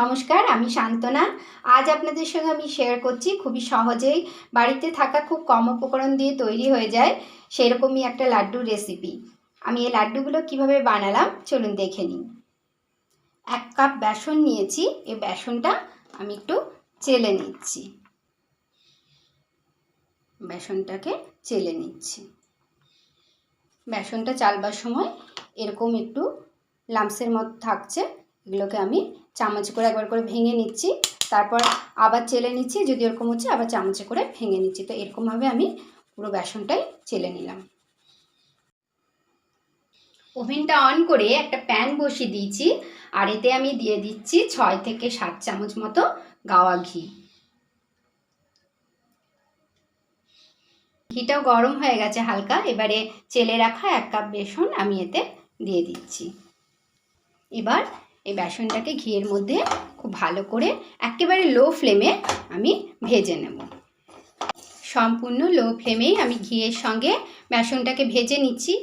নমস্কার, আমি শান্তনা। আজ আপনাদের সঙ্গে আমি শেয়ার করছি, খুবই সহজেই। বাড়িতে থাকা খুব কম উপকরণ দিয়ে তৈরি হয়ে যায় সেরকমই একটা লাড্ডুর রেসিপি আমি এই লাড্ডুগুলো কীভাবে বানালাম, চলুন দেখে নিন এক কাপ বেসন নিয়েছি, এই বেসনটা আমি একটু চেলে নিচ্ছি। বেসনটাকে চেলে নিচ্ছি। বেসনটা চালবার সময় এরকম একটু লামসের মতো থাকছে এগুলোকে আমি চামচ করে একবার করে ভেঙে নিচ্ছি। তারপর আবার চেলে নিচ্ছি, যদি এরকম হচ্ছে আবার চামচে করে ভেঙে নিচ্ছি। তো এরকমভাবে আমি পুরো বেসনটাই চেলে নিলাম। ওভেনটা অন করে একটা প্যান বসিয়ে দিয়েছি, আর এতে আমি দিয়ে দিচ্ছি ছয় থেকে সাত চামচ মতো গাওয়া ঘি। ঘিটাও গরম হয়ে গেছে হালকা, এবারে চেলে রাখা এক কাপ বেসন আমি এতে দিয়ে দিচ্ছি। এবার এই বেসনটাকে ঘিয়ের মধ্যে খুব ভালো করে একেবারে লো ফ্লেমে আমি ভেজে নেব। সম্পূর্ণ লো ফ্লেমেই আমি ঘিয়ের সঙ্গে বেসনটাকে ভেজে নিচ্ছি।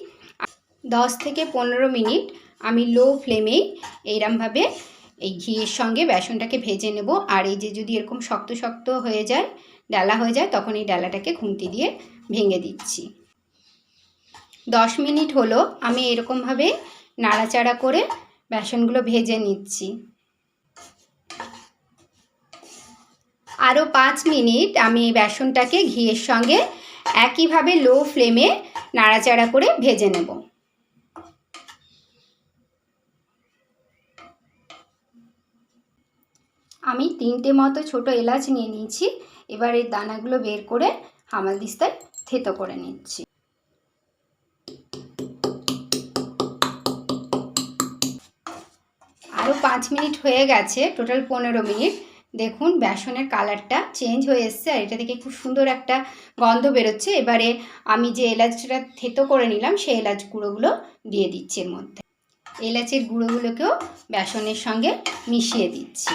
দশ থেকে পনেরো মিনিট আমি লো ফ্লেমেই এইরমভাবে এই ঘিয়ের সঙ্গে বেসনটাকে ভেজে নেব। আর এই যে যদি এরকম শক্ত শক্ত হয়ে যায়, ডালা হয়ে যায়, তখন এই ডালাটাকে খুন্তি দিয়ে ভেঙে দিচ্ছি। দশ মিনিট হলো আমি এরকমভাবে নাড়াচাড়া করে বেসনগুলো ভেজে নিচ্ছি। আরও পাঁচ মিনিট আমি বেসনটাকে ঘিয়ের সঙ্গে একইভাবে লো ফ্লেমে নাড়াচাড়া করে ভেজে নেব। আমি তিনটে মতো ছোট এলাচ নিয়ে নিয়েছি, এবার এই দানাগুলো বের করে হামাল দিস্তায় থেতো করে নিচ্ছি। আরও পাঁচ মিনিট হয়ে গেছে টোটাল পনেরো মিনিট। দেখুন, বেসনের কালারটা চেঞ্জ হয়ে এসছে আর এটা থেকে খুব সুন্দর একটা গন্ধ বেরোচ্ছে। এবারে আমি যে এলাচটা থেতো করে নিলাম, সেই এলাচ গুঁড়োগুলো দিয়ে দিচ্ছি এর মধ্যে। এলাচের গুঁড়োগুলোকেও বেসনের সঙ্গে মিশিয়ে দিচ্ছি।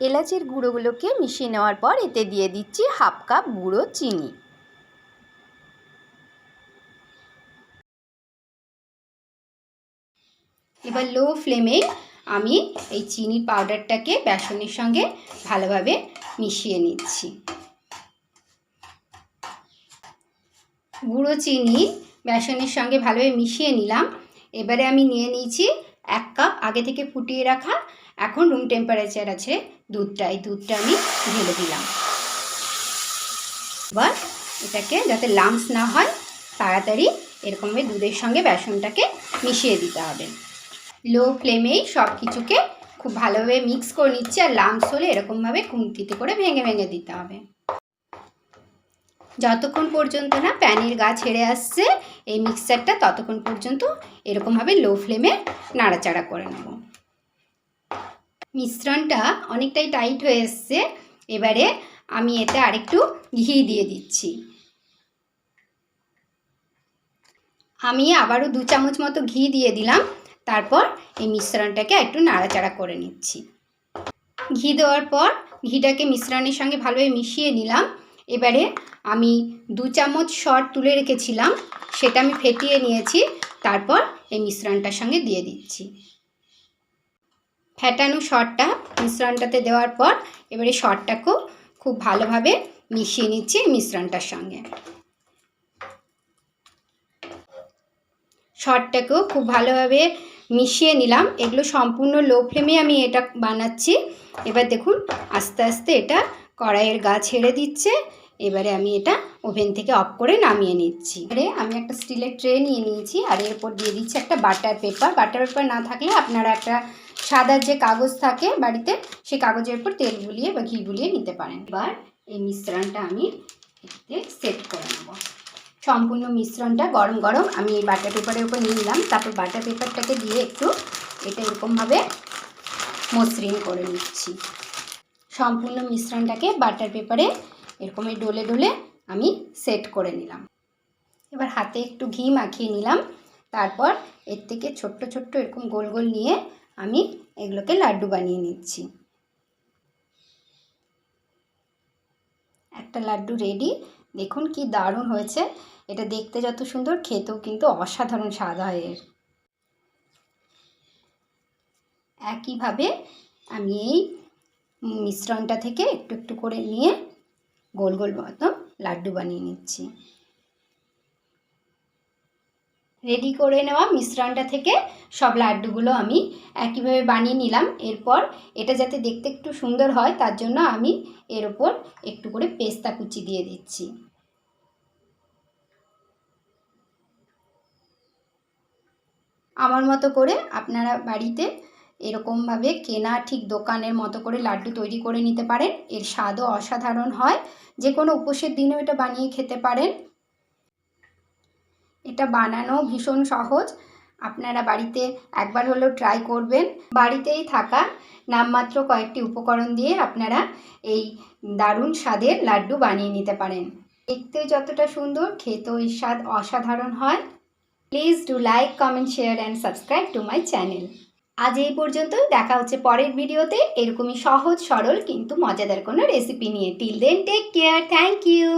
এলাচের গুঁড়োগুলোকে মিশিয়ে নেওয়ার পর এতে দিয়ে দিচ্ছি হাফ কাপ গুঁড়ো চিনি। এবার লো ফ্লেমে আমি এই চিনির পাউডারটাকে বেসনের সঙ্গে ভালোভাবে মিশিয়ে নিচ্ছি। গুঁড়ো চিনি বেসনের সঙ্গে ভালোভাবে মিশিয়ে নিলাম। এবারে আমি নিয়ে নিয়েছি এক কাপ আগে থেকে ফুটিয়ে রাখা এখন রুম টেম্পারেচার আছে দুধটা। এই দুধটা আমি ঢেলে দিলাম। এবার এটাকে যাতে লামস না হয়, তাড়াতাড়ি এরকমভাবে দুধের সঙ্গে বেসনটাকে মিশিয়ে দিতে হবে। লো ফ্লেমেই সব কিছুকে খুব ভালোভাবে মিক্স করে নিচ্ছি আর লামস হলে এরকমভাবে খুন্তিতে করে ভেঙে ভেঙে দিতে হবে। যতক্ষণ পর্যন্ত না প্যানের গা ছেড়ে আসছে, এই মিক্সচারটা ততক্ষণ পর্যন্ত এরকমভাবে লো ফ্লেমে নাড়াচাড়া করে নেব। মিশ্রণটা অনেকটাই টাইট হয়ে এসছে, এবারে আমি এতে আরেকটু ঘি দিয়ে দিচ্ছি। আমি আবারও দু চামচ মতো ঘি দিয়ে দিলাম। তারপর এই মিশ্রণটাকে একটু নাড়াচাড়া করে নিচ্ছি। ঘি দেওয়ার পর ঘিটাকে মিশ্রণের সঙ্গে ভালোভাবে মিশিয়ে নিলাম। এবারে আমি দু চামচ শর্ট তুলে রেখেছিলাম, সেটা আমি ফেটিয়ে নিয়েছি, তারপর এই মিশ্রণটার সঙ্গে দিয়ে দিচ্ছি। ফ্যাটানো শর্টটা মিশ্রণটাতে দেওয়ার পর এবারে শর্টটাকেও খুব ভালোভাবে মিশিয়ে নিচ্ছি মিশ্রণটার সঙ্গে। শর্টটাকেও খুব ভালোভাবে মিশিয়ে নিলাম। এগুলো সম্পূর্ণ লো ফ্লেমে আমি এটা বানাচ্ছি। এবার দেখুন, আস্তে আস্তে এটা কড়াইয়ের গা ছেড়ে দিচ্ছে। এবারে আমি এটা ওভেন থেকে অফ করে নামিয়ে নিচ্ছি। এবারে আমি একটা স্টিলের ট্রে নিয়ে নিয়েছি আর এরপর দিয়ে দিচ্ছি একটা বাটার পেপার বাটার পেপার না থাকলে আপনারা একটা সাদা যে কাগজ থাকে বাড়িতে, সেই কাগজের উপর তেল গুলিয়ে বা ঘি গুলিয়ে নিতে পারেন। এবার এই মিশ্রণটা আমি সেট করে নেব। সম্পূর্ণ মিশ্রণটা গরম গরম আমি এই বাটার পেপারের উপর নিয়ে নিলাম। তারপর বাটার পেপারটাকে দিয়ে একটু এটা এরকমভাবে মসৃণ করে নিচ্ছি। সম্পূর্ণ মিশ্রণটাকে বাটার পেপারে এরকম ডলে ডলে আমি সেট করে নিলাম। এবার হাতে একটু ঘি মাখিয়ে নিলাম। তারপর এর থেকে ছোট্ট ছোট্ট এরকম গোল গোল নিয়ে আমি এগুলোকে লাড্ডু বানিয়ে নিচ্ছি। একটা লাড্ডু রেডি। দেখুন কি দারুণ হয়েছে। এটা দেখতে যত সুন্দর, খেতেও কিন্তু অসাধারণ স্বাদ হয় এর। একইভাবে আমি এই মিশ্রণটা থেকে একটু একটু করে নিয়ে গোল গোল মতো লাড্ডু বানিয়ে নিচ্ছি। রেডি করে নেওয়া মিশ্রণটা থেকে সব লাড্ডুগুলো আমি একইভাবে বানিয়ে নিলাম। এরপর এটা যাতে দেখতে একটু সুন্দর হয়, তার জন্য আমি এর ওপর একটু করে পেস্তা কুচি দিয়ে দিচ্ছি। আমার মতো করে আপনারা বাড়িতে এরকমভাবে কেনা ঠিক দোকানের মতো করে লাড্ডু তৈরি করে নিতে পারেন। এর স্বাদও অসাধারণ হয়। যে কোনো উপোসের দিনেও এটা বানিয়ে খেতে পারেন। এটা বানানো ভীষণ সহজ। আপনারা বাড়িতে একবার হলেও ট্রাই করবেন। বাড়িতেই থাকা নামমাত্র কয়েকটি উপকরণ দিয়ে আপনারা এই দারুণ স্বাদের লাড্ডু বানিয়ে নিতে পারেন। দেখতে যতটা সুন্দর, খেতেও এর স্বাদ অসাধারণ হয়। Please do like comment share and subscribe to my channel আজ এই পর্যন্ত দেখা হচ্ছে পরের ভিডিওতে। এরকমই সহজ, সরল, কিন্তু মজাদার কোনো রেসিপি নিয়ে। Till then take care thank you